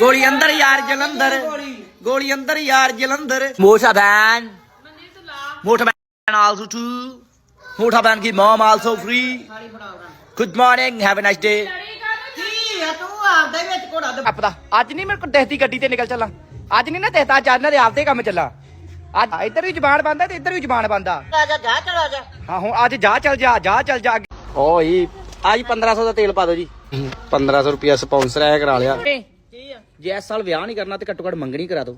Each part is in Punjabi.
ਗੋਲੀ ਅੰਦਰ ਯਾਰ ਜਲੰਧਰ। ਗੋਲੀ ਅੰਦਰ ਯਾਰ ਜਲੰਧਰ। ਮੋਸ਼ਾ ਬੈਨ। ਮੋਟਾ ਬੈਨ ਆਲਸੋ ਟੂ ਮੋਟਾ ਬੈਨ ਕੀ mum also free good morning have a nice day ਆਪਦਾ, ਅੱਜ ਨਹੀਂ ਮੇਰੇ ਕੋਲ ਦੇਖਦੀ ਗੱਡੀ ਤੇ ਨਿਕਲ ਚੱਲਾਂ। ਅੱਜ ਨਹੀਂ ਨਾ ਦੇਖਦਾ, ਅੱਜ ਇਹਨਾਂ ਦੇ ਆਪਦੇ ਕੰਮ ਚੱਲਾਂ। ਅੱਜ ਇੱਧਰ ਵੀ ਜ਼ਬਾਨ ਬੰਦਾ ਤੇ ਇੱਧਰ ਵੀ ਜ਼ਬਾਨ ਬੰਦਾ ਜਾ ਜਾ ਚਲਾ ਜਾ ਹਾਂ, ਹੁਣ ਅੱਜ ਜਾ ਚੱਲ ਜਾ ਜਾ ਚੱਲ ਜਾ। ਓਏ ਅੱਜ 1500 ਦਾ ਤੇਲ ਪਾ ਦਿਓ ਜੀ। 1500 ਰੁਪਿਆ ਸਪਾਂਸਰ ਆਇਆ, ਕਰਾ ਲਿਆ। ਜੇ ਇਸ ਸਾਲ ਵਿਆਹ ਨਹੀਂ ਕਰਨਾ ਤੇ ਘੱਟੋ ਘੱਟ ਮੰਗਣੀ ਕਰਾ ਦਿਓ।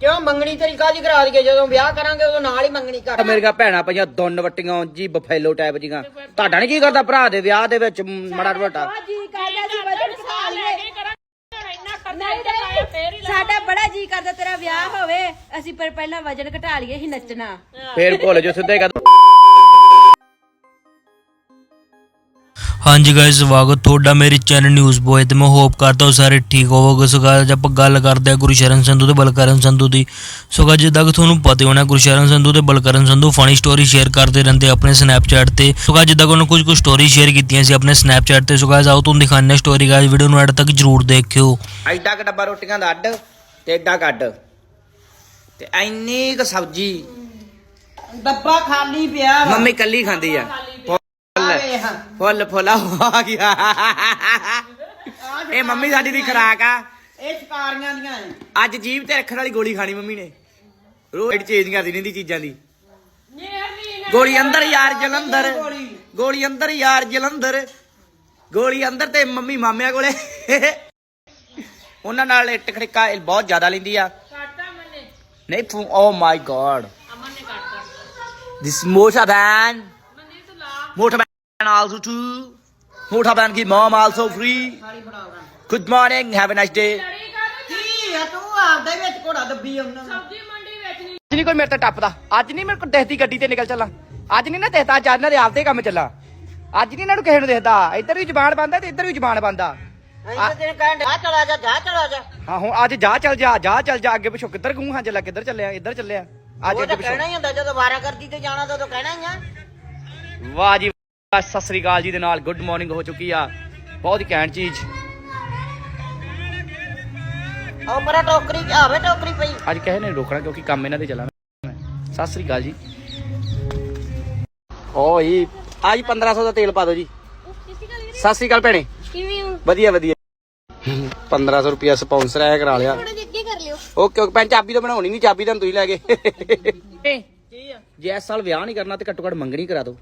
ਕਿਉਂ ਮੰਗਣੀ ਤੇਰੀ ਕਾਹਦੀ ਕਰਾ ਦਈਏ? ਜਦੋਂ ਵਿਆਹ ਕਰਾਂਗੇ ਉਦੋਂ ਨਾਲ ਹੀ ਮੰਗਣੀ ਕਰ। ਮੇਰੀਆਂ ਭੈਣਾਂ ਪਈਆਂ ਦੁੰਨ ਵਟੀਆਂ ਜੀ ਬਫੈਲੋ ਟਾਈਪ ਜੀਆਂ। ਤੁਹਾਡਾ ਨਹੀਂ ਕੀ ਕਰਦਾ ਭਰਾ ਦੇ ਵਿਆਹ ਦੇ ਵਿੱਚ ਮੜਾ ਨਹੀਂ ਸਾਡਾ ਬੜਾ ਜੀ ਕਰਦਾ ਤੇਰਾ ਵਿਆਹ ਹੋਵੇ ਅਸੀਂ ਪਰ ਪਹਿਲਾਂ ਵਜਨ ਘਟਾ ਲਈਏ ਅਸੀਂ ਨੱਚਣਾ। ਫੇਰ ਭੁੱਲ ਜੋ ਸਿੱਧੇ ਹਾਂਜੀ ਗਾਇਸ ਸਵਾਗਤ ਤੁਹਾਡਾ ਮੇਰੇ ਚੈਨਲ ਨਿਊਜ਼ ਬੋਏ ਤੇ। ਮੈਂ ਹੋਪ ਕਰਦਾ ਹਾਂ ਸਾਰੇ ਠੀਕ ਹੋਵੋਗੇ। ਸੋ ਅੱਜ ਆਪਾਂ ਗੱਲ ਕਰਦੇ ਹਾਂ ਗੁਰਸ਼ਰਨ ਸੰਧੂ ਤੇ ਬਲਕਰਨ ਸੰਧੂ ਦੀ। ਸੋ guys, ਜਿੱਦਾਂ ਕਿ ਤੁਹਾਨੂੰ ਪਤਾ ਹੀ ਹੋਣਾ ਗੁਰਸ਼ਰਨ ਸੰਧੂ ਤੇ Balkaran Sandhu funny story share ਕਰਦੇ ਰਹਿੰਦੇ ਆਪਣੇ ਸਨੈਪਚੈਟ ਤੇ। ਸੋ guys, ਜਿੱਦਾਂ ਕਿ ਉਹਨਾਂ ਕੁਝ ਕੁ ਸਟੋਰੀ ਸ਼ੇਅਰ ਕੀਤੀਆਂ ਸੀ ਆਪਣੇ ਸਨੈਪਚੈਟ ਤੇ। ਸੋ guys, ਆਓ ਤੁਹਾਨੂੰ ਦਿਖਾਉਂਦੇ ਸਟੋਰੀ ਗਾਇਸ ਵੀਡੀਓ ਨੂੰ ਐਡ ਤੱਕ ਜਰੂਰ ਦੇਖਿਓ। ਐਡਾ ਕ ਡੱਬਾ ਰੋਟੀਆਂ ਦਾ ਅੱਡ ਤੇ ਐਡਾ ਕੱਢ। ਤੇ ਐਨੀ ਕ ਸਬਜੀ। ਡੱਬਾ ਖਾਲੀ ਪਿਆ ਮੰਮੀ ਕੱਲੀ ਖਾਂਦੀ ਆ। ਫੁੱਲ। ਫੁੱਲ ਫੁੱਲ ਆ ਗਿਆ। ਇਹ ਮੰਮੀ ਸਾਡੀ ਦੀ ਖਰਾਕ ਆ। ਇਹ ਸ਼ਿਕਾਰੀਆਂ ਦੀਆਂ ਐ। ਅੱਜ ਜੀਭ ਤੇ ਰੱਖਣ ਵਾਲੀ ਗੋਲੀ ਖਾਣੀ ਮੰਮੀ ਨੇ। ਰੋਜ਼ ਚੇਂਜ ਕਰਦੀ ਰਹਿੰਦੀ ਚੀਜ਼ਾਂ ਦੀ। ਗੋਲੀ ਅੰਦਰ ਯਾਰ ਜਲੰਧਰ। ਗੋਲੀ। ਅੰਦਰ ਯਾਰ ਜਲੰਧਰ। ਗੋਲੀ ਅੰਦਰ ਤੇ ਮੰਮੀ ਮਾਮਿਆਂ ਕੋਲੇ। ਉਹਨਾਂ ਨਾਲ ਇੱਟ ਖੜਕਾ ਇਹ ਬਹੁਤ ਜ਼ਿਆਦਾ ਲੈਂਦੀ ਆ। ਨਹੀਂ ਤੂੰ ਓ ਮਾਈ ਗॉड ਦਿਸ ਮੋਟਾ ਬੈਨ ਮੋਟਾ ਬੈਨ ਆਲਸੋ ਟੂ। ਮੋਟਾ ਬੈਨ ਕੀ mum also free. Good morning have a nice day. ਕੀ ਆ ਤੂੰ ਆਪਦੇ ਵਿੱਚ ਘੋੜਾ ਦੱਬੀ ਉਹਨਾਂ। ਨੂੰ ਅੱਜ ਨਹੀਂ ਕੋਈ ਮੇਰੇ ਤੇ ਟੱਪਦਾ। ਅੱਜ ਨਹੀਂ ਮੇਰੇ ਕੋਲ ਦੇਖਦੀ ਗੱਡੀ ਤੇ ਨਿਕਲ ਚੱਲਾਂ। ਅੱਜ ਨਹੀਂ ਨਾ ਦੇਖਦਾ ਅੱਜ ਇਹਨਾਂ ਦੇ ਆਪਦੇ ਕੰਮ ਚੱਲਾਂ। ਅੱਜ ਨਹੀਂ ਇਹਨਾਂ ਨੂੰ ਕਿਸੇ ਨੂੰ ਦੇਖਦਾ ਇੱਧਰ ਵੀ ਜ਼ਬਾਨ ਬੰਦਾ ਤੇ ਇੱਧਰ ਵੀ ਜ਼ਬਾਨ ਬੰਦਾ ਅਸੀਂ ਤਾਂ ਤੈਨੂੰ ਕਹਿਣ ਜਾ ਚਲਾ ਜਾ ਜਾ ਚਲਾ ਜਾ। ਹਾਂ ਹੁਣ ਅੱਜ ਜਾ ਚੱਲ ਜਾ ਜਾ ਚੱਲ ਜਾ। ਅੱਗੇ ਪਿੱਛੋਂ ਕਿੱਧਰ ਗੂੰ ਹਾਂ ਚੱਲਾ ਕਿੱਧਰ ਚੱਲਿਆ ਇੱਧਰ ਚੱਲਿਆ। ਅੱਜ ਉਹ ਅੱਗੇ ਕਹਿਣਾ ਹੀ ਹੁੰਦਾ ਜਦੋਂ ਵਾਰਾ ਕਰਦੀ ਤੇ ਜਾਣਾ ਤਾਂ ਉਦੋਂ ਕਹਿਣਾ ਹੀ ਆ। ਵਾਹ ਜੀ ਸਤਿ ਸ੍ਰੀ ਅਕਾਲ ਜੀ ਦੇ ਨਾਲ ਗੁੱਡ ਮਾਰਨਿੰਗ ਹੋ ਚੁੱਕੀ ਆ। ਬਹੁਤ ਹੀ ਘੈਂਟ ਚੀਜ਼। ਉਹ ਪਰਾ ਟੋਕਰੀ ਆਵੇ ਟੋਕਰੀ ਪਈ। ਅੱਜ ਕਿਸੇ ਨੇ ਰੋਕਣਾ ਕਿਉਂਕਿ ਕੰਮ ਇਹਨਾਂ ਦੇ ਚੱਲਣਾ। ਸਤਿ ਸ੍ਰੀ ਅਕਾਲ ਜੀ। ਓਏ ਅੱਜ 1500 ਦਾ ਤੇਲ ਪਾ ਦਿਓ ਜੀ। ਸਤਿ ਸ੍ਰੀ ਅਕਾਲ ਭੈਣੇ। ਕਿਵੇਂ ਹੋ? ਵਧੀਆ ਵਧੀਆ। 1500 ਰੁਪਿਆ ਸਪਾਂਸਰ ਆਇਆ ਕਰਾ ਲਿਆ। ਥੋੜਾ ਜਿਹਾ ਅੱਗੇ ਕਰ ਲਿਓ। Okay okay. ਭੈਣ ਚਾਬੀ ਤਾਂ ਬਣਾਉਣੀ ਨਹੀਂ ਚਾਬੀ ਤਾਂ ਤੁਸੀਂ ਲੈ ਗਏ ਕੀ ਆ? ਜੇ ਇਸ ਸਾਲ ਵਿਆਹ ਨਹੀਂ ਕਰਨਾ ਤੇ ਘੱਟੋ ਘੱਟ ਮੰਗਣੀ ਕਰਾ ਦਿਓ।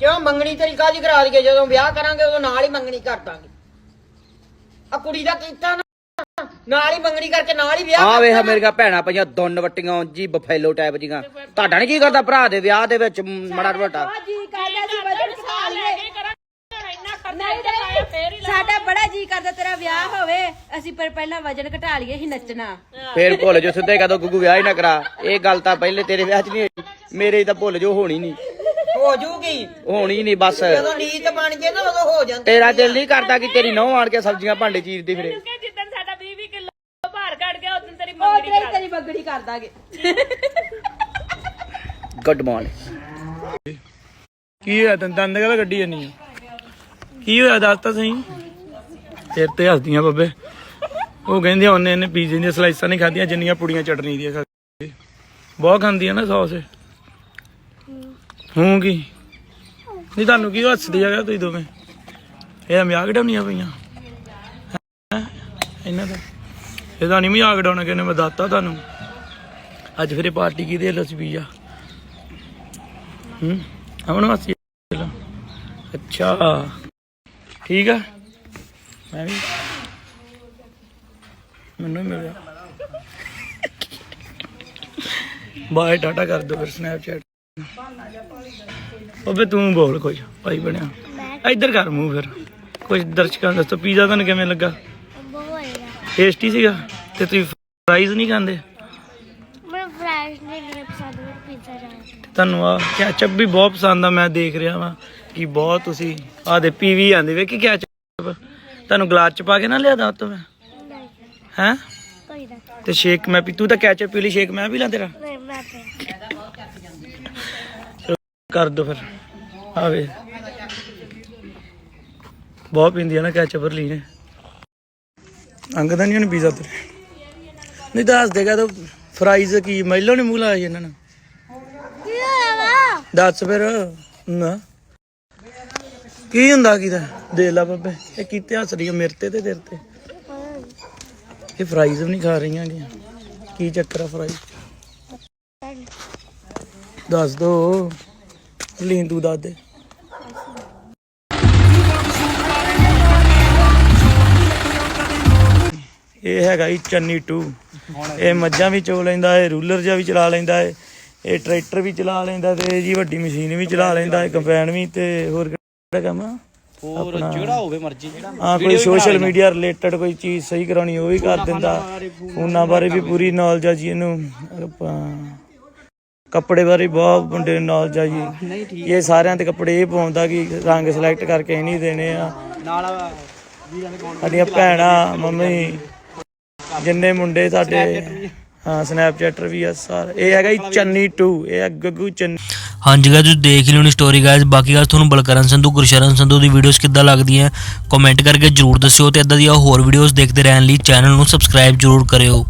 ਕਿਉਂ ਮੰਗਣੀ ਤੇਰੀ ਕਾਹਦੀ ਕਰਾ ਦਈਏ ਜਦੋਂ ਵਿਆਹ ਕਰਾਂਗੇ ਉਦੋਂ ਨਾਲ ਹੀ ਮੰਗਣੀ ਕਰ ਦਾਂਗੇ। ਆ ਕੁੜੀ ਦਾ ਕੀਤਾ ਨਾ ਨਾਲ ਹੀ ਮੰਗਣੀ ਕਰਕੇ ਨਾਲ ਹੀ ਵਿਆਹ ਆ ਵੇਖ ਦੇਣਾ। ਮੇਰੀਆਂ ਭੈਣਾਂ ਪਈਆਂ ਦੁੰਨ ਵਟੀਆਂ ਜੀ ਬਫੈਲੋ ਟਾਈਪ ਜੀਆਂ। ਤੁਹਾਡਾ ਨਹੀਂ ਕੀ ਕਰਦਾ ਭਰਾ ਦੇ ਵਿਆਹ ਦੇ ਵਿੱਚ ਮੜਾ ਮੋਟਾ? ਜੀ ਕਰਦਾ ਸੀ ਵਜਨ ਖਾ ਲਈਏ। ਨਹੀਂ ਨਹੀਂ ਸਾਡਾ ਬੜਾ ਜੀ ਕਰਦਾ ਤੇਰਾ ਵਿਆਹ ਹੋਵੇ ਅਸੀਂ ਪਰ ਪਹਿਲਾਂ ਵਜਨ ਘਟਾ ਲਈਏ ਅਸੀਂ ਨੱਚਣਾ। ਫੇਰ ਭੁੱਲ ਜੋ ਸਿੱਧੇ ਕਦੋਂ ਗੁੱਗੂ ਵਿਆਹ ਹੀ ਨਾ ਕਰਾ। ਇਹ ਗੱਲ ਤਾਂ ਪਹਿਲੇ ਤੇਰੇ ਵਿਆਹ 'ਚ ਨਹੀਂ ਹੋਈ। ਮੇਰੇ ਤਾਂ ਭੁੱਲ ਜੋ ਹੋਣੀ ਨਹੀਂ। ਹੋ ਜੂਗੀ ਹੋਣੀ ਨਹੀਂ ਬਸ। ਜਦੋਂ ਨੀਤ ਬਣ ਜੇ ਨਾ ਉਦੋਂ ਹੋ ਜਾਂਦੀ ਤੇਰਾ ਦਿਲ ਨਹੀਂ ਕਰਦਾ ਕਿ ਤੇਰੀ ਨਹੁੰ ਆਣ ਕੇ ਸਬਜ਼ੀਆਂ ਭਾਂਡੇ ਚੀਰਦੀ ਫਿਰੇ। ਜਿੱਦਣ ਸਾਡਾ 20 20 ਕਿਲੋ ਭਾਰ ਘਟ ਗਿਆ ਉਦੋਂ ਤੇਰੀ ਉਹ ਮੰਗਣੀ ਤੇਰੀ ਤੇਰੀ ਬੱਗੜੀ ਕਰ ਦਾਂਗੇ। ਗੁੱਡ ਮਾਰਨਿੰਗ ਕੀ ਹੋਇਆ? ਤੈਨੂੰ ਦੰਦ ਕਾ ਗੱਡੀ ਜਾਨੀ ਆ? ਕੀ ਹੋਇਆ? ਦੱਸ ਤਾਂ ਸਹੀ। ਤੇਰੇ ਤੇ ਹੱਸਦੀਆਂ ਬੱਬੇ। ਉਹ ਕਹਿੰਦੇ ਉਹਨੇ ਇਹਨੇ ਪੀਜ਼ੇ ਦੀਆਂ ਸਲਾਈਸਾਂ ਨਹੀਂ ਖਾਧੀਆਂ ਜਿੰਨੀਆਂ ਪੁੜੀਆਂ ਚਟਨੀ ਦੀਆਂ ਖਾਧੀ ਬਹੁਤ ਖਾਂਦੀਆਂ ਨਾ ਸੌਸ। ਹੂੰ ਕੀ ਨਹੀਂ, ਤੁਹਾਨੂੰ ਕੀ ਹੱਸਦੀ ਆ ਤੁਸੀਂ ਦੋਵੇਂ? ਇਹ ਮਜ਼ਾਕ ਡਾਉਣੀਆਂ ਪਈਆਂ। ਹੈਂ? ਇਹਨਾਂ ਦਾ। ਇਹਦਾ ਨਹੀਂ ਮਜ਼ਾਕ ਡਾਉਣਾ ਕਿਨੇ ਮੈਂ ਦੱਸਤਾ ਤੁਹਾਨੂੰ। ਅੱਜ ਫਿਰ ਇਹ ਪਾਰਟੀ ਕੀ ਦੇ ਲਸ ਪੀਜ਼ਾ ਹੂੰ? ਅਮਨ ਵਾਸੀ ਅੱਛਾ। ਠੀਕ ਆ। ਮੈਂ ਵੀ ਮੈਨੂੰ ਵੀ ਮਿਲਿਆ। ਬਾਏ, ਟਾਟਾ ਕਰ ਦਿਓ ਫਿਰ ਸਨੈਪਚੈਟ ਓਬੇ ਤੂੰ ਬੋਲ ਕੁਝ ਭਾਈ ਬਣਿਆ। ਇੱਧਰ ਕਰ ਮੂੰਹ ਫਿਰ। ਕੁਝ ਦਰਸ਼ਕਾਂ ਦੱਸੋ ਪੀਜ਼ਾ ਤੁਹਾਨੂੰ ਕਿਵੇਂ ਲੱਗਾ? ਟੇਸਟੀ ਸੀਗਾ? ਤੇ ਤੁਸੀਂ ਫਰਾਈਜ਼ ਨਹੀਂ ਖਾਂਦੇ? ਮੈਨੂੰ ਫਰਾਈਜ਼ ਨਹੀਂ ਮੇਰੇ ਪਸੰਦ ਮੈਨੂੰ ਪੀਜ਼ਾ ਜ਼ਿਆਦਾ ਤੁਹਾਨੂੰ ਆ ਕੈਚਅਪ ਵੀ ਬਹੁਤ ਪਸੰਦ ਆ ਮੈਂ ਦੇਖ ਰਿਹਾ ਵਾਂ ਕਿ ਬਹੁਤ ਤੁਸੀਂ ਆ ਦੇ ਪੀਵੀ ਆਂਦੇ। ਵੇਖੀ ਕੈਚਅਪ ਤੁਹਾਨੂੰ ਗਲਾਸ ਚ ਪਾ ਕੇ ਨਾ ਲਿਆਦਾ ਉਤੋਂ ਮੈਂ? ਹੈ? ਕੋਈ ਤੇ ਸ਼ੇਕ ਮੈਂ ਪੀ ਤੂੰ ਤਾਂ ਕੈਚਅਪ ਪੀ ਲਈ ਸ਼ੇਕ ਮੈਂ ਵੀ ਲਾਂ ਤੇਰਾ? ਨਹੀਂ ਮੈਂ ਤੇ ਕਰ ਦੋ ਫਿਰ। ਆਵੇ। ਬਹੁਤ ਪੀਂਦੀ ਆ ਨਾ ਕੈਚਅਪ ਲਈ ਨੇ ਅੰਗ ਤਾਂ ਨਹੀਂ ਉਹਨੇ ਪੀਜ਼ਾ ਤੇ ਨਹੀਂ ਦੱਸ ਦੇਗਾ ਤਾਂ ਫਰਾਈਜ਼ ਕੀ ਮੈਲੋ ਨੇ ਮੂੰਹ ਲਾਇਆ ਸੀ ਇਹਨਾਂ ਨੂੰ। ਕੀ ਹੋਇਆ ਵਾ? ਦੱਸ ਫਿਰ। ਨਾ। ਕੀ ਹੁੰਦਾ ਕੀ ਦਾ? ਦੇ ਲਾ ਬੱਬੇ ਇਹ ਕੀਤੇ ਹੱਸ ਰਹੀ ਆ ਮੇਰੇ ਤੇ ਤੇ ਤੇਰੇ ਤੇ। ਇਹ ਫਰਾਈਜ਼ ਵੀ ਨਹੀਂ ਖਾ ਰਹੀਆਂ ਗੀਆਂ ਕੀ ਚੱਕਰ ਆ ਫਰਾਈਜ਼ ਦੱਸ ਦੋ। ਲੀਨ ਤੂੰ। ਦੱਸ ਦੇ ਇਹ ਹੈਗਾ ਜੀ ਚੰਨੀ 2 ਇਹ ਮੱਝਾਂ ਵੀ ਚੋ ਲੈਂਦਾ ਹੈ ਰੂਲਰ ਜਿਹਾ ਵੀ ਚਲਾ ਲੈਂਦਾ ਹੈ ਇਹ ਟਰੈਕਟਰ ਵੀ ਚਲਾ ਲੈਂਦਾ ਤੇ ਜੀ ਵੱਡੀ ਮਸ਼ੀਨ ਵੀ ਚਲਾ ਲੈਂਦਾ ਹੈ ਕੰਪੈਨ ਵੀ ਤੇ ਹੋਰ ਕਿਹੜਾ ਕੰਮ ਆ? ਹੋਰ ਜਿਹੜਾ ਹੋਵੇ ਮਰਜ਼ੀ। ਹਾਂ ਕੋਈ ਸੋਸ਼ਲ ਮੀਡੀਆ ਰਿਲੇਟਡ ਕੋਈ ਚੀਜ਼ ਸਹੀ ਕਰਾਉਣੀ ਉਹ ਵੀ ਕਰ ਦਿੰਦਾ। ਫੋਨਾਂ ਬਾਰੇ ਵੀ ਪੂਰੀ ਨੌਲੇਜ ਆ ਜੀ ਇਹਨੂੰ। ਆਪਾਂ ਕੱਪੜੇ ਬਾਰੇ ਬਹੁਤ ਮੁੰਡੇ ਨੂੰ ਨੌਲੇਜ ਆ ਜੀ। ਇਹ ਸਾਰਿਆਂ ਤੇ ਕੱਪੜੇ ਇਹ ਪਾਉਂਦਾ ਕਿ ਰੰਗ ਸਿਲੈਕਟ ਕਰਕੇ ਇਹ ਨਹੀਂ ਦੇਣੇ ਆ। ਸਾਡੀਆਂ ਭੈਣਾਂ ਮੰਮੀ ਜਿੰਨੇ ਮੁੰਡੇ ਸਾਡੇ ਹਾਂ ਸਨੈਪਚੈਟਰ ਵੀ ਆ ਸਾਰੇ। ਇਹ ਹੈਗਾ ਜੀ ਚੰਨੀ 2 ਇਹ ਹੈ ਗੱਗੂ ਚੰਨੀ। ਹਾਂਜੀ ਗਾਇਸ ਤੁਸੀਂ ਦੇਖ ਹੀ ਲਿਓਣੀ ਸਟੋਰੀ ਗਾਇਸ ਬਾਕੀ ਗੱਲ ਤੁਹਾਨੂੰ ਬਲਕਰਨ ਸੰਧੂ ਗੁਰਸ਼ਰਨ ਸੰਧੂ ਦੀ ਵੀਡੀਓਜ਼ ਕਿੱਦਾਂ ਲੱਗਦੀਆਂ ਕਮੈਂਟ ਕਰਕੇ ਜਰੂਰ ਦੱਸਿਓ ਤੇ ਇਦਾਂ ਦੀਆਂ ਹੋਰ ਵੀਡੀਓਜ਼ ਦੇਖਦੇ ਰਹਿਣ ਲਈ ਚੈਨਲ ਨੂੰ ਸਬਸਕ੍ਰਾਈਬ ਜਰੂਰ ਕਰਿਓ।